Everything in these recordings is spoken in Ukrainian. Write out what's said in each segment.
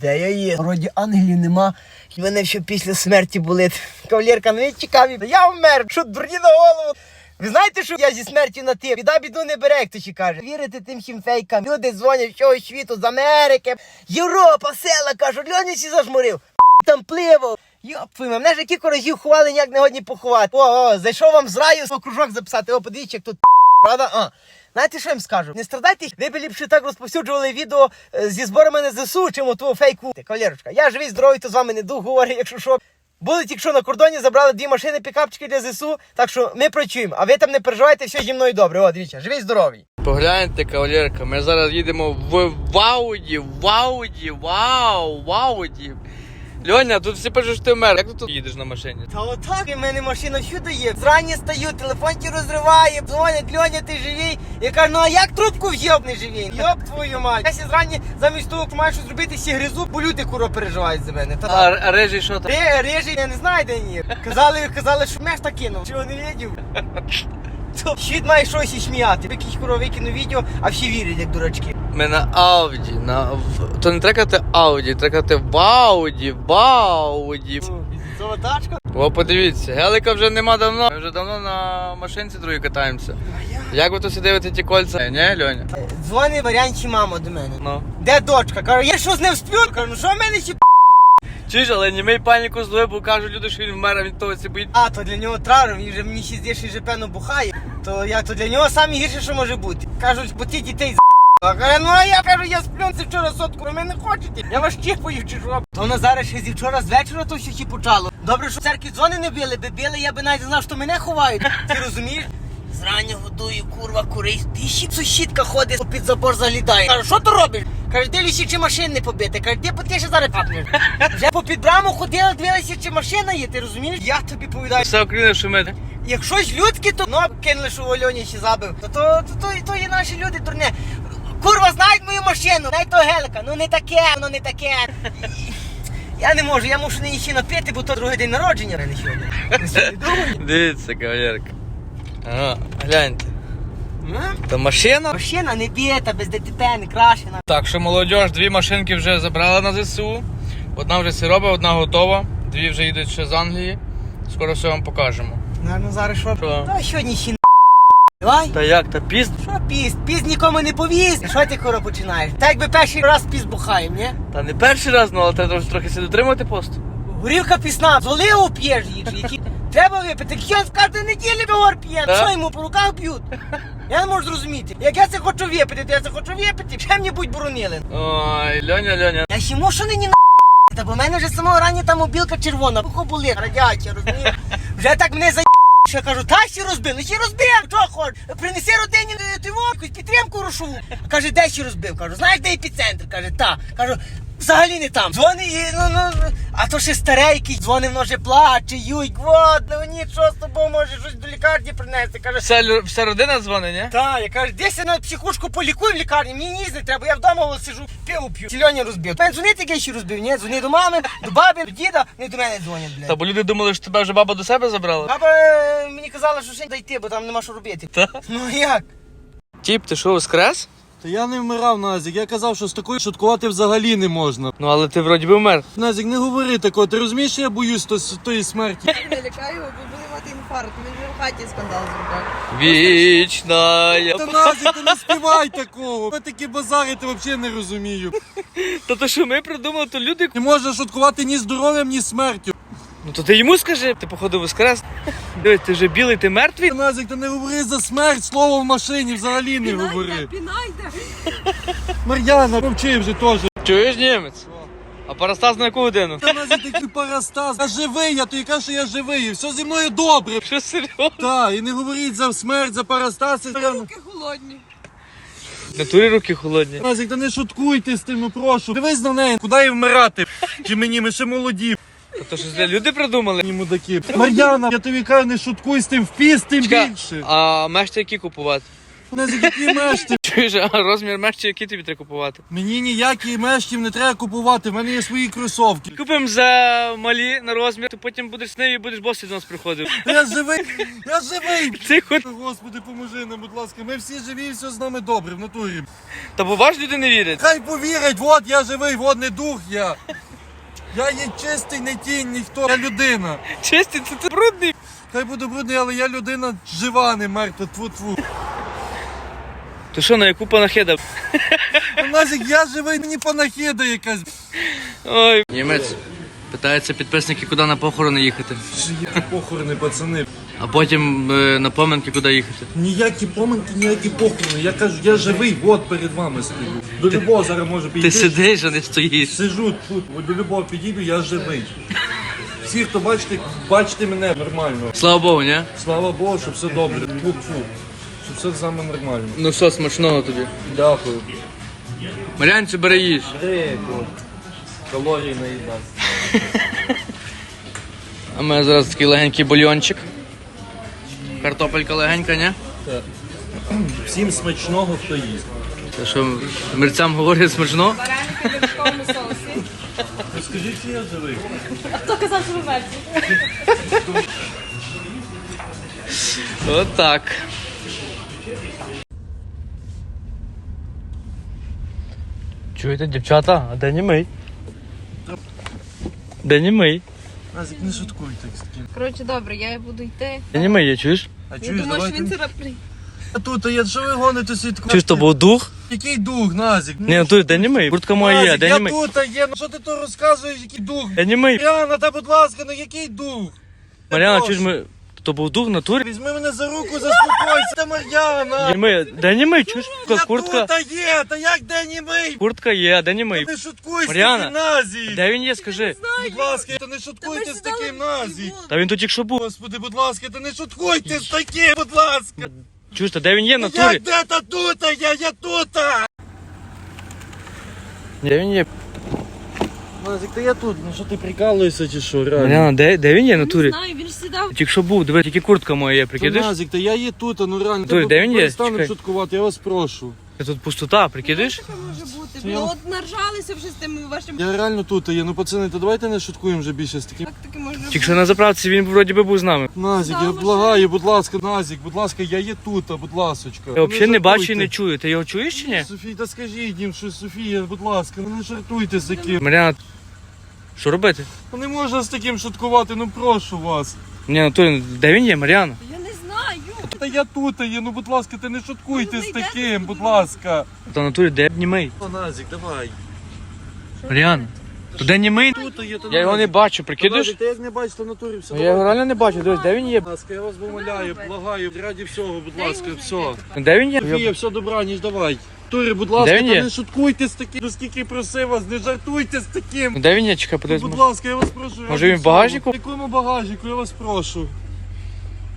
Де я є? Вроді ангелів нема. І мене ще після смерті болить. Кавалерка, ну не цікаві. Я вмер, що дурні на голову. Ви знаєте, що я зі смертю на ти? Біда біду не бере, як ще каже. Вірите тим всім фейкам. Люди дзвонять всього світу з Америки. Європа, села, кажуть, Льоні сі зажмурив. Там пливо. Йоп, мене ж кілька разів ховали, ніяк не годні поховати. О, о, зайшов вам з раю окружок записати. О, подивіться, як тут правда? А. Знаєте, що я їм скажу? Не страдайте, ви б ліпше так розповсюджували відео е, зі зборами на ЗСУ, чим от того фейку. Кавалерочка, я живий, здоровий, то з вами не дух говорю, якщо що. Були тільки що на кордоні, забрали дві машини, пікапчики для ЗСУ, так що ми працюємо. А ви там не переживайте, все зі мною добре. О, дивіться, живий, здоровий. Погляньте, кавалерка, ми зараз їдемо в, в Ауді, в Ауді, вау, в Ауді. Льоня, тут всі пишуть, що ти вмер. Як ти тут їдеш на машині? Та отак і в мене машина всюди є. Зрані стаю, телефон ті розриває, дзвонять, Льоня, ти живий. Я кажу, ну а як трубку в'єб не живий? Йоп твою мать. Я сі зрані замість того, що маю щось зробити, сі гризу, бо люди куро переживають за мене. Та А, а режий що там? Ти режий, я не знаю, де ні. Казали, казали, що меш так кинув. Чого не видів? То Щит має щось і сміяти. Якийсь куро викинув відео, а всі вірять, як дурачки. Ми на Ауді, на в... то не треба казати Ауді, треба казати в Ауді, в Ауді. Золотачка? О, подивіться, гелика вже нема давно. Ми вже давно на машинці другій катаємося. Як ви тут всі дивите ті кольця? Ні, Льоня? Дзвони варіанті мама до мене. Ну. Де дочка? Кажу, я що з ним сплю? Кажу, ну що в мене ще Чуєш, але не мий паніку злою, бо кажуть люди, що він вмер, а він того це боїть. А, то для нього травм, він вже мені ще здесь вже певно бухає. То я то для нього саме гірше, що може бути. Кажуть, бо ті дітей з а каже, ну а я кажу, я сплю, це вчора сотку, ви мене хочете. Я вас чіпаю чи що? То вона зараз ще зі вчора з вечора то все ще почало. Добре, що церкві дзвони не били, би били, я би навіть знав, що мене ховають. Ти розумієш? Зрання годую, курва, курей. Ти ще сусідка ходить, під забор залітає. Кажу, що ти робиш? Каже, дивлюся, чи машин не побити. Каже, ти ти ще зараз капнеш. Вже по під браму ходили, дивилися, чи машина є, ти розумієш? Я тобі повідаю. Все Україна шумить. Якщо ж людське, то ну, кинули, що в Альоні ще забив. То, то, то, то, то є наші люди дурне. Курва, знають мою машину, знають то гелика. Ну не таке, воно не таке. Я не можу, я мушу не ще напити, бо то другий день народження мене сьогодні. Дивіться, кавалерка. А, гляньте. То машина. Машина не біта, без ДТП, не крашена. Так, що молодь, дві машинки вже забрали на ЗСУ. Одна вже сироба, одна готова. Дві вже їдуть ще з Англії. Скоро все вам покажемо. Наверно, зараз що? Що? Та сьогодні ще Давай. Та як, та пізд? Що піст? Піст нікому не повіз. Що ти скоро починаєш? Так якби перший раз піст бухаєм, ні? Та не перший раз, ну але треба трохи себе дотримати посту. Горілка пісна, з оливу п'єш їх, які треба випити. Кіон з кожної неділі бігор п'є. Так? Що йому по руках б'ють? Я не можу зрозуміти. Як я це хочу випити, то я це хочу випити. Ще мені будь боронили. Ой, Льоня, Льоня. Я ще мушу нині на та бо в мене вже з самого рання там мобілка червона, пухо були, радіація, розумієш? Вже так мене за що я кажу, та ще розбив, ну ще розбив, що хочеш? Принеси родині е, ти якусь підтримку грошову. Каже, де ще розбив? Кажу, знаєш, де епіцентр? Каже, та. Кажу, взагалі не там. Дзвони, і, ну, ну, ну, а то ще старенький, дзвонив, воно вже плаче, юй, вот, ну ні, що з тобою може щось до лікарні принести. Каже, Вся, лю- вся родина дзвонить, ні? та, я кажу, десь я на психушку полікую в лікарні, мені ніс не треба, я вдома сижу, пиво п'ю. Сільоні розбив. Пен дзвонити, який ще розбив, ні? Дзвони до мами, до баби, до діда, не до мене дзвонять, блядь. Та бо люди думали, що тебе вже баба до себе забрала. Баба е, мені казала, що ще дойти, бо там нема що робити. Та? Ну як? Тіп, ти що, воскрес? Та я не вмирав, Назік. Я казав, що з такою шуткувати взагалі не можна. Ну але ти вроді би вмер. Назік, не говори такого. Ти розумієш, що я боюсь то, тої смерті? Не лякаю, бо буде мати інфаркт. Він вже в хаті скандал зробив. Вічна. я- Та Назік, ти не співай такого. Ви такі базари, ти взагалі не розумію. Та то що ми придумали, то люди. Не можна шуткувати ні здоров'ям, ні смертю. Ну то ти йому скажи, ти походу воскрес. Дивись, ти вже білий, ти мертвий. Та, Назік, ти не говори за смерть, слово в машині взагалі не говори. Пінайте! Мар'яна, мовчи вже теж. Чуєш німець? А Парастас на яку годину? Та Назік такий парастас. Я живий, я тобі кажу, що я живий. і Все зі мною добре. Що серйозно? Так, і не говоріть за смерть, за парастаси. Руки холодні. В натурі руки холодні. Назік, та не шуткуйте з тим, ну прошу. Дивись на неї, куди їй вмирати? Чи мені, ми ще молоді, Та то що люди придумали. ні мудаки. Мар'яна, я тобі кажу, не шуткуй з тим, в піст тим Чекай, більше. а мешти які купувати? Назік, які мешти? Чуєш, а розмір мерчі, який тобі треба купувати? Мені ніякі мештів не треба купувати, в мене є свої кросовки. Купимо за малі на розмір, ти потім будеш з нею і будеш босий до нас приходив. Я живий, я живий. Ти хоч... Господи, поможи нам, будь ласка. Ми всі живі, і все з нами добре, в натурі. Та бо ваш люди не вірять. Хай повірять, от я живий, от не дух я. Я є чистий, не тінь, ніхто, я людина. Чистий, це ти брудний. Хай буду брудний, але я людина жива, не мертва, тву-тву. То що, на яку панахида? Назік, я живий, мені панахида якась. Ой. Німець. питається підписники, куди на похорони їхати. Є похорони, пацани. А потім е, на поминки, куди їхати. Ніякі поминки, ніякі похорони. Я кажу, я живий, от перед вами стою. До любого зараз може Ти сидиш, а не стоїш. Сижу тут, от до любого підійду, я живий. Всі, хто бачите, бачите мене нормально. Слава Богу, ні? Слава Богу, щоб все добре. Фу-фу. Щоб все з вами нормально. Ну що, смачного тобі. Дякую. Марянцю бери їж. Греку. Калорії наїдати. А у мене зараз такий легенький бульйончик. Картопелька легенька, ні? Так. Всім смачного, хто їсть. Це що, мерцям говорять смачно? Баранки в вершковому соусі. Скажіть, чи я живий? Хто казав, що ви мертві? Отак. Чуєте, дівчата, а де німий? Де німий? Назік, не шуткуй так з таким. Коротше, добре, я буду йти. Де німий є, чуєш? А Я чуєш, думаю, що він це прийде. А Тут, а я що ви гоните свідку? Чуєш, то був дух? Який дух, Назік? Ні, ну тут де німий? Куртка моя є, Назік, де я німий? тут а є, ну що ти то розказуєш, який дух? Де німий? Мар'яна, та будь ласка, ну який дух? Мар'яна, чуєш, ми... То був дух в натурі? Візьми мене за руку, заспокойся, та Мар'яна! Німий, де німий, чуєш? Я Куртка, тут а є, та як де німий? куртка є, а де німий? Не шуткуй з Мар'яна, Назік! Де він є, скажи? Будь ласка, та не шуткуйте з таким Назік! Та він тут тільки що був. Господи, будь ласка, та не шуткуйте з таким, будь ласка! Чуєш, та де він є в натурі? Як де та тут, я, я тут! Де він є? Назік, та я тут, ну що ти прикалуєшся чи що, реально? Мар'яна, де, де він є в натурі? знаю, він ж сідав. Тільки що був, диви, тільки куртка моя є, Та, прикидиш? Назік, та я є тут, а ну реально. Толь, де він є? перестанемо Чекай. шуткувати, я вас прошу. Тут пустота, прикидиш? Таке може бути. Це Ну от наржалися вже з тими вашими. Я реально тут, є, ну пацани, то давайте не шуткуємо вже більше з таким. Як таке може Тільки що на заправці він вроді би був з нами. Назік, я благаю, будь ласка, Назік, будь ласка, я є тут, а, будь ласочка. Я взагалі не бачу і не чую. Ти його чуєш чи ні? Софій, та скажіть їм, що Софія, будь ласка, ну не жартуйте з таким. Мар'яна, що робити? Ну не можна з таким шуткувати, ну прошу вас. Ні, Анатолій, де він є, Мар'яна? Я не знаю. Та я тут є, ну будь ласка, ти не шуткуйте Ну, з не йдете таким, туди. будь ласка. Та Анатолій, де німий? О, Назік, давай. Мар'яна, то де німий? Тут є, то Я його не бачу, Та, прикидиш? Та як не бачите в натурі, все. Ну, Я його реально не бачу, дивись, де він є? Будь ласка, я вас вимоляю, благаю, раді всього, будь ласка, все. Де він є? Софія, все добра, ніж давай. Турі, будь ласка, Де він та є? не шуткуйте з таким, ну скільки просив вас, не жартуйте з таким. Ну, Де він є? Чекай, Ну, подивись. будь ласка, я вас прошу. Може, раді він в багажнику? В якому багажнику, я вас прошу.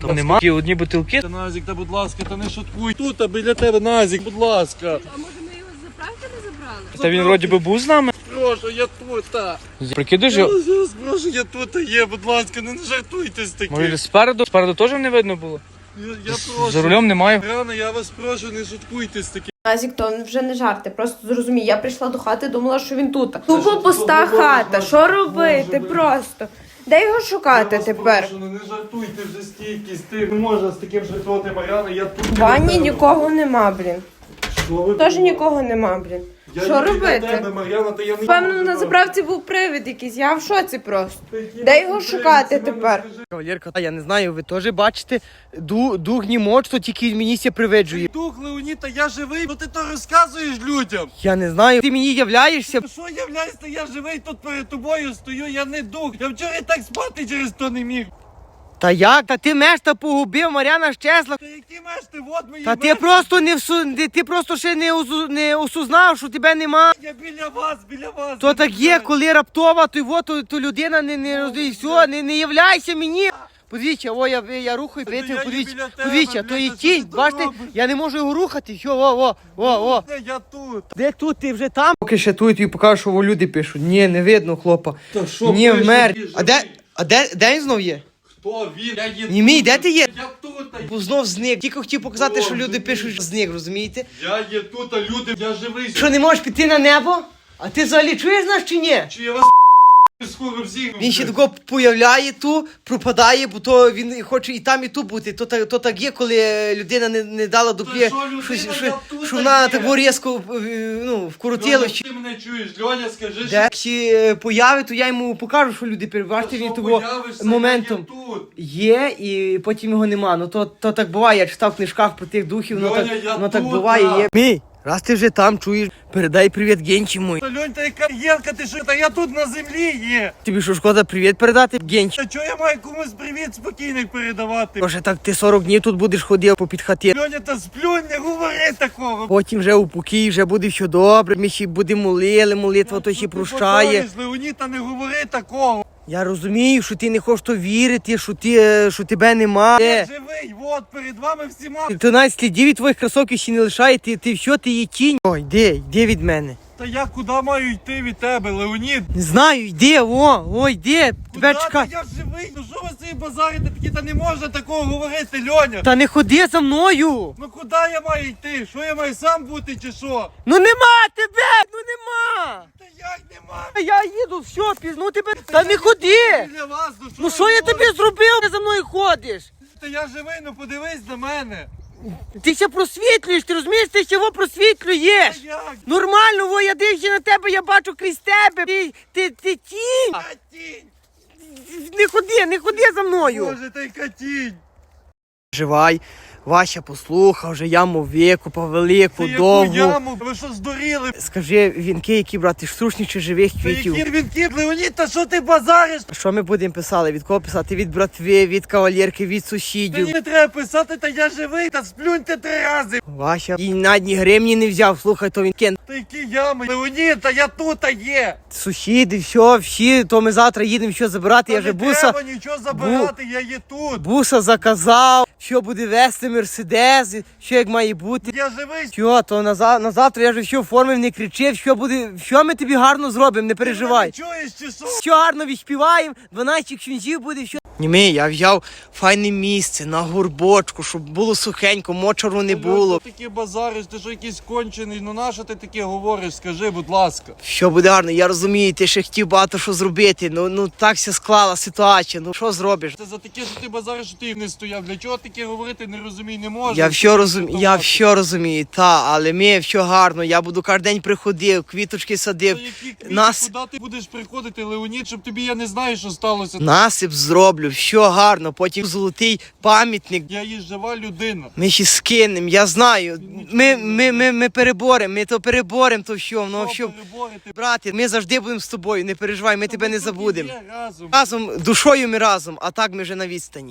Там нема. Ті одні бутилки. Та, Назік, та будь ласка, та не шуткуй. Тут, а біля тебе, Назік, будь ласка. А може ми його з заправки не забрали? Та він вроді би був з нами. Прошу, я тут. та. Прикидиш Я його? вас я вас прошу, я тут а є, будь ласка, не жартуйте з таким. Може спереду? Спереду теж не видно було. Я, я прошу. За рулем немає. Рано, я вас прошу, не шуткуйте з таким. Назік, то вже не жарти. Просто зрозумій, я прийшла до хати, думала, що він тут. Тупо пуста хата. Що робити? Просто. Де його шукати Я тепер? ну не жартуйте вже стільки з тим. Не можна з таким жартувати, Мар'яна, я тут. В ванні нікого нема, блін. Теж нікого нема, блін. Я Що біля робити? Тебе, Мар'яна, та я не Певно, на заправці був привид якийсь. Я в шоці просто. Де його шукати тепер? Кавалерка, я не знаю, ви теж бачите, ду, дух німоч, то тільки мені ся привиджує. Дух, Леоніта, я живий, бо ти то розказуєш людям. Я не знаю, ти мені являєшся. Ну Що являєшся, я живий тут перед тобою стою, я не дух. Я вчора і так спати через то не міг. Та як? Та ти мешта погубив, Мар'яна щезла. Та які мешти, от мої Та ти мешти. просто не всу, ти, ти просто ще не, озу, не осузнав, що тебе нема. Я біля вас, біля вас. То так є, коли раптово, то, во, то, то людина не, не роздає, все, не, не являйся мені. Подивіться, о, я, я рухаю, Та я подивіться, є подивіться, біля тебе, подивіться, то є та що тінь, ти бачите, робиш? я не можу його рухати, все, о, о, о, о. Де я тут? Де тут ти вже там? Поки ще тут і покажу, що люди пишуть. Ні, не видно, хлопа. Та що Ні, вмер. ти А де, а де, де він знов є? Хто він? Я є Німій, де ти є? Я тут. Бо знов зник. Тільки хотів показати, що люди пишуть що зник, розумієте? Я є тут, а люди, я живий. Що не можеш піти на небо? А ти взагалі чуєш нас чи ні? Чи я вас всіх? Він ще тако появляє ту, пропадає, бо то він хоче і там, і тут бути. То, так- то так є, коли людина не, не дала дуплі, що людина, щось, я що, що вона є. так різко е, ну, вкрутило. Льоня, чи- ти мене чуєш? Льоня, скажи, Де всі е, появи, то я йому покажу, що люди перебачте він того появишся, моментом. я є тут. Є, і потім його нема. Ну то, то так буває. Я читав в книжках про тих духів, ну Льоня, так, я ну, так тут, буває. а. Є. Мій, раз ти вже там чуєш, передай привіт Генчі мой. Та Льонь, та яка Єнка, ти що? Та я тут на землі є. Тобі що шкода привіт передати Генчі? Та чого я маю комусь привіт спокійний передавати? Може так ти 40 днів тут будеш ходив по підхати. Льоня, та сплюнь, не говори такого. Потім вже у покій, вже буде все добре. Ми ще будемо молили, молитва то ще прощає. Леоніта, не говори такого. Я розумію, що ти не хочеш то вірити, що ти е, що тебе немає. Я живий, от перед вами всіма. Ти навіть слідів від твоїх кросовків ще не лишає, ти, ти що, ти є тінь. Ой, йди, йди від мене. Та я куди маю йти від тебе, Леонід? Не знаю, йди, о, ой, йди, тебе чекай. Я живий, ну що ви собі базарите такі, та не можна такого говорити, Льоня. Та не ходи за мною. Ну куди я маю йти? Що я маю сам бути чи що? Ну нема тебе, ну нема. Та як нема? Я їду, все, пізну тебе. Та не ходи. Біля вас, ну що Ну що я тобі зробив? Ти за мною ходиш. Та я живий, ну подивись на мене. Ти ще просвітлюєш, ти розумієш, ти ще його просвітлюєш. А як? Нормально, во, я дивлюся на тебе, я бачу крізь тебе. Ти, ти, ти тінь. А тінь! Не ходи, не ходи за мною. Боже, та яка тінь! Живай, Вася послухав, вже яму викупав велику, Та яку яму? Ви що здуріли? Скажи, вінки, які брати, штучні чи живих Та квітів. які він кіт, Леонід, та що ти базариш? Що ми будемо писати? Від кого писати? Від братви, від кавалерки, від Та сусідів. не треба писати, та я живий, та сплюньте три рази. Вася і на дні гривні не взяв, слухай, то він кен. Та які ями? Леонід, та я тут а є. Сусіди, все, всі, то ми завтра їдемо що забирати. Та я вже не буса, треба нічого забирати, я є тут. буса заказав, що буде вести мерседес, що як має бути. Я живий. Що, то на, за- на завтра я вже все оформив, не кричив, що буде, що ми тобі гарно зробимо, не переживай. Чуєш чи що? Що гарно відспіваємо, 12 кшунжів буде, що. Німей, я взяв файне місце на горбочку, щоб було сухенько, мочору не було. Ти такі базариш, ти що якийсь кончений, ну на що ти таке говориш, скажи, будь ласка. Що буде гарно, я розумію, ти ще хотів багато що зробити. Ну, ну так все склала ситуація. Ну що зробиш? Це за таке, що ти базариш, що ти не стояв. Для чого таке говорити, не розумій, не можна. Я все розумію, я все розумію, та, але ми все гарно. Я буду кожен день приходив, квіточки Та садив. які квіти, Нас- куди ти будеш приходити, Леонід, щоб тобі я не знаю, що сталося. Насип зроблю, все гарно, потім золотий пам'ятник. Я є жива людина. Ми ще скинемо, я знаю. Ми, ми, ми, ми переборемо, ми то переборемо, то що, ну Що брати. Ми завжди будемо з тобою, не переживай, ми тебе не забудемо. Разом. Разом, душою ми разом, а так ми вже на відстані.